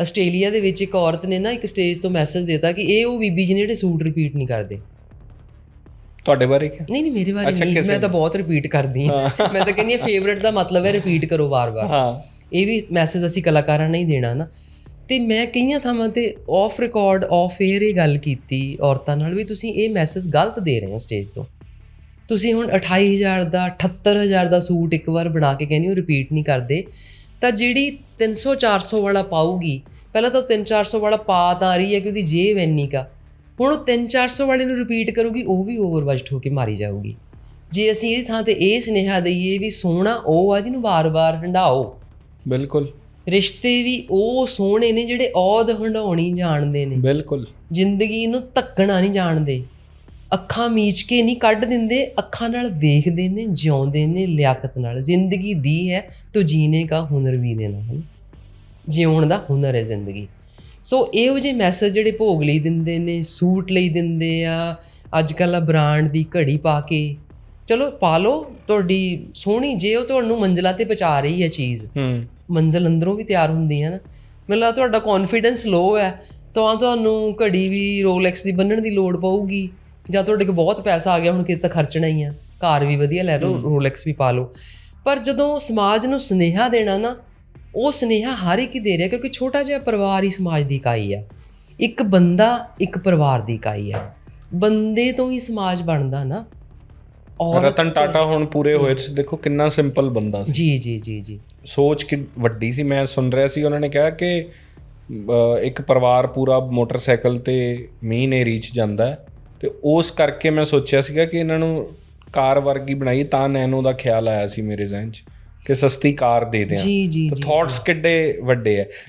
Australia ਦੇ ਵਿੱਚ ਇੱਕ ਔਰਤ ਨੇ ਨਾ ਇੱਕ ਸਟੇਜ ਤੋਂ ਮੈਸੇਜ ਦਿੱਤਾ ਕਿ ਇਹ ਉਹ ਬੀਬੀ ਜੀ ਨੇ ਜਿਹੜੇ ਸੂਟ ਰਿਪੀਟ ਨਹੀਂ ਕਰਦੇ। ਤੁਹਾਡੇ ਬਾਰੇ ਕੀ? ਨਹੀਂ ਨਹੀਂ ਮੇਰੇ ਬਾਰੇ ਨਹੀਂ ਮੈਂ ਤਾਂ ਬਹੁਤ ਰਿਪੀਟ ਕਰਦੀ ਹਾਂ। ਮੈਂ ਤਾਂ ਕਹਿੰਦੀ ਹਾਂ ਫੇਵਰਿਟ ਦਾ ਮਤਲਬ ਹੈ ਰਿਪੀਟ ਕਰੋ ਵਾਰ-ਵਾਰ। ਹਾਂ। ਇਹ ਵੀ ਮੈਸੇਜ ਅਸੀਂ ਕਲਾਕਾਰਾਂ ਨੇ ਹੀ ਦੇਣਾ ਨਾ। ਤੇ ਮੈਂ ਕਈਆਂ ਥਾਵਾਂ ਤੇ ਆਫ ਰਿਕਾਰਡ ਆਫ 에ਅਰ ਇਹ ਗੱਲ ਕੀਤੀ ਔਰਤਾਂ ਨਾਲ ਵੀ ਤੁਸੀਂ ਇਹ ਮੈਸੇਜ ਗਲਤ ਦੇ ਰਹੇ ਹੋ ਸਟੇਜ ਤੋਂ। ਤੁਸੀਂ ਹੁਣ 28000 ਦਾ 78000 ਦਾ ਸੂਟ ਇੱਕ ਵਾਰ ਬਣਾ ਕੇ ਕਹਿੰਦੇ ਹੋ ਰਿਪੀਟ ਨਹੀਂ ਕਰਦੇ। ਤਾਂ ਜਿਹੜੀ 300 400 ਵਾਲਾ ਪਾਊਗੀ ਪਹਿਲਾਂ ਤਾਂ 3 400 ਵਾਲਾ ਪਾ ਤਾਂ ਰਹੀ ਹੈ ਕਿ ਉਹਦੀ ਜੇਬ ਇੰਨੀ ਕਾ ਹੁਣ ਉਹ 3 400 ਵਾਲੇ ਨੂੰ ਰਿਪੀਟ ਕਰੂਗੀ ਉਹ ਵੀ ਓਵਰ ਬਜਟ ਹੋ ਕੇ ਮਾਰੀ ਜਾਊਗੀ। ਜੇ ਅਸੀਂ ਇਹ ਥਾਂ ਤੇ ਇਹ ਸੁਨੇਹਾ ਦਈਏ ਵੀ ਸੋਹਣਾ ਉਹ ਆ ਜਿਹਨੂੰ ਵਾਰ-ਵਾਰ ਹੰਡਾਓ ਬਿਲਕੁਲ। ਰਿਸ਼ਤੇ ਵੀ ਉਹ ਸੋਹਣੇ ਨੇ ਜਿਹੜੇ ਔਦ ਹੰਡਾਉਣੀ ਜਾਣਦੇ ਨੇ। ਬਿਲਕੁਲ। ਜ਼ਿੰਦਗੀ ਨੂੰ ਧੱਕਣਾ ਨਹੀਂ ਜਾਣਦੇ। ਅੱਖਾਂ ਮੀਚ ਕੇ ਨਹੀਂ ਕੱਢ ਦਿੰਦੇ ਅੱਖਾਂ ਨਾਲ ਦੇਖਦੇ ਨੇ ਜਿਉਂਦੇ ਨੇ ਲਿਆਕਤ ਨਾਲ। ਜ਼ਿੰਦਗੀ ਦੀ ਹੈ ਤੋ ਜੀਣੇ ਦਾ ਹੁਨਰ ਵੀ ਦੇਣਾ ਹੈ ਜਿਉਣ ਦਾ ਹੁਨਰ ਹੈ ਜ਼ਿੰਦਗੀ। ਸੋ ਇਹੋ ਜਿਹੇ ਮੈਸੇਜ ਜਿਹੜੇ ਭੋਗ ਲਈ ਦਿੰਦੇ ਨੇ ਸੂਟ ਲਈ ਦਿੰਦੇ ਆ ਅੱਜ ਕੱਲ੍ਹ ਆ ਬ੍ਰਾਂਡ ਦੀ ਘੜੀ ਪਾ ਕੇ। ਚਲੋ ਪਾ ਲਓ ਤੁਹਾਡੀ ਸੋਹਣੀ ਜੇ ਉਹ ਤੁਹਾਨੂੰ ਮੰਜ਼ਲਾਂ ਤੇ ਪਹੁੰਚਾ ਰਹੀ ਹੈ ਚੀਜ਼ ਹੂੰ। ਮੰਜ਼ਲ ਅੰਦਰੋਂ ਵੀ ਤਿਆਰ ਹੁੰਦੀ ਹੈ ਨਾ। ਮੈਨੂੰ ਲੱਗਦਾ ਤੁਹਾਡਾ ਕੌਨਫੀਡੈਂਸ ਲੋ ਹੈ ਤਾਂ ਤੁਹਾਨੂੰ ਘੜੀ ਵੀ ਰੋਲੈਕਸ ਦੀ ਬੰਨਣ ਦੀ ਲੋੜ ਪਊਗੀ। ਜਾਂ ਤੁਹਾਡੇ ਕੋਲ ਬਹੁਤ ਪੈਸਾ ਆ ਗਿਆ ਹੁਣ ਕਿਤੇ ਤਾਂ ਖਰਚਣਾ ਹੀ ਆ। ਘਰ ਵੀ ਵਧੀਆ ਲੈ ਲਓ ਰੋਲੈਕਸ ਵੀ ਪਾ ਲਓ। ਪਰ ਜਦੋਂ ਸਮਾਜ ਨੂੰ ਸਨੇਹਾ ਦੇਣਾ ਨਾ ਉਹ ਸਨੇਹਾ ਹਰ ਇੱਕ ਹੀ ਦੇ ਰਿਹਾ ਕਿਉਂਕਿ ਛੋਟਾ ਜਿਹਾ ਪਰਿਵਾਰ ਹੀ ਸਮਾਜ ਦੀ ਇਕਾਈ ਆ। ਇੱਕ ਬੰਦਾ ਇੱਕ ਪਰਿਵਾਰ ਦੀ ਇਕਾਈ ਆ। ਬੰਦੇ ਤੋਂ ਹੀ ਸਮਾਜ ਬਣਦਾ ਨਾ। ਔਰ ਰਤਨ ਟਾਟਾ ਹੁਣ ਪੂਰੇ ਹੋਏ ਤੁਸੀਂ ਦੇਖੋ ਕਿੰਨਾ ਸਿੰਪਲ ਬੰਦਾ ਸੀ। ਜੀ ਜੀ ਜੀ ਜੀ। ਸੋਚ ਕਿ ਵੱਡੀ ਸੀ ਮੈਂ ਸੁਣ ਰਿਹਾ ਸੀ ਉਹਨਾਂ ਨੇ ਕਿਹਾ ਕਿ ਇੱਕ ਪਰਿਵਾਰ ਪੂਰਾ ਮੋਟਰਸਾਈਕਲ ਤੇ ਮੀਂਹ ਨੇ ਰੀਚ ਜਾਂਦਾ ਹੈ। ਤੇ ਉਸ ਕਰਕੇ ਮੈਂ ਸੋਚਿਆ ਸੀਗਾ ਕਿ ਇਹਨਾਂ ਨੂੰ ਕਾਰ ਵਰਗੀ ਬਣਾਈ ਤਾਂ ਨੈਨੋ ਦਾ ਖਿਆਲ ਆਇਆ ਸੀ ਮੇਰੇ ਜ਼ਿਹਨ 'ਚ ਕਿ ਸਸਤੀ ਕਾਰ ਦੇ ਦਿਆਂ। ਜੀ ਜੀ ਤਾਂ ਥਾਟਸ ਕਿੱਡੇ ਵੱਡੇ ਆ